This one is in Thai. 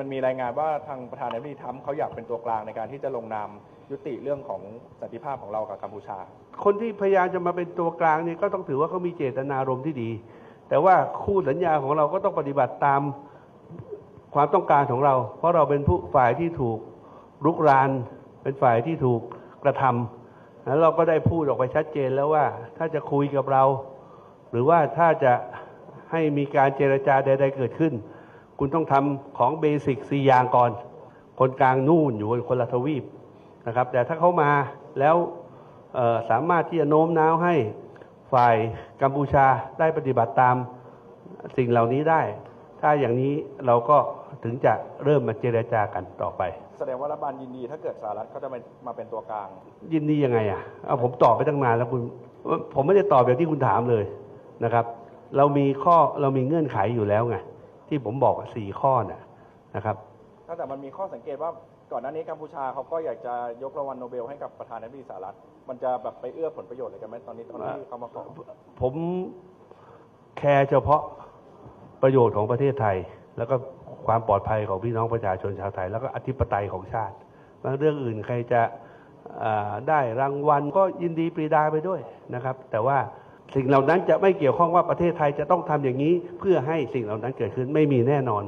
มันมีรายงานว่าทางประธานาธิบดีทรัมป์เขาอยากเป็นตัวกลางในการที่จะลงนามยุติเรื่องของสันติภาพของเรากับกัมพูชา คนที่พยายามจะมาเป็นตัวกลางเนี่ยก็ต้องถือว่าเขามีเจตนารมณ์ที่ดี แต่ว่าคู่สัญญาของเราก็ต้องปฏิบัติตามความต้องการของเรา เพราะเราเป็นผู้ฝ่ายที่ถูกรุกราน เป็นฝ่ายที่ถูกกระทำแล้วเราก็ได้พูดออกไปชัดเจนแล้วว่าถ้าจะคุยกับเรา หรือว่าถ้าจะให้มีการเจรจาใด ๆ เกิดขึ้น คุณต้องทำของเบสิกสี่อย่างก่อน คนกลางนู่นอยู่บนคนละทวีปนะครับ แต่ถ้าเขามาแล้วเอ่อสามารถที่จะโน้มน้าวให้ฝ่ายกัมพูชาได้ปฏิบัติตามสิ่งเหล่านี้ได้ ถ้าอย่างนี้เราก็ถึงจะเริ่มมาเจรจากันต่อไป แสดงว่ารัฐบาลยินดีถ้าเกิดสหรัฐเขาจะมามาเป็นตัวกลาง ยินดียังไงอะเอาผมตอบไปตั้งนานแล้วคุณ ผมไม่ได้ตอบอย่างที่คุณถามเลยนะครับ เรามีข้อเรามีเงื่อนไขอยู่แล้วไง ที่ผมบอกอะสี่ข้อน่ะนะครับถ้าแต่มันมีข้อสังเกตว่าก่อนหน้านี้กัมพูชาเขาก็อยากจะยกรางวัลโนเบลให้กับประธานาธิบดีสหรัฐ มันจะแบบไปเอื้อผลประโยชน์อะไรกันไหมตอนนี้ตอนที่เขามาขอผมแคร์เฉพาะประโยชน์ของประเทศไทย แล้วก็ความปลอดภัยของพี่น้องประชาชนชาวไทย แล้วก็อธิปไตยของชาติบางเรื่องอื่นใครจะอ่าได้รางวัลก็ยินดีปรีดาไปด้วยนะครับ แต่ว่า สิ่งเหล่านั้นจะไม่เกี่ยวข้องว่าประเทศไทยจะต้องทำอย่างนี้ เพื่อให้สิ่งเหล่านั้นเกิดขึ้นไม่มีแน่นอน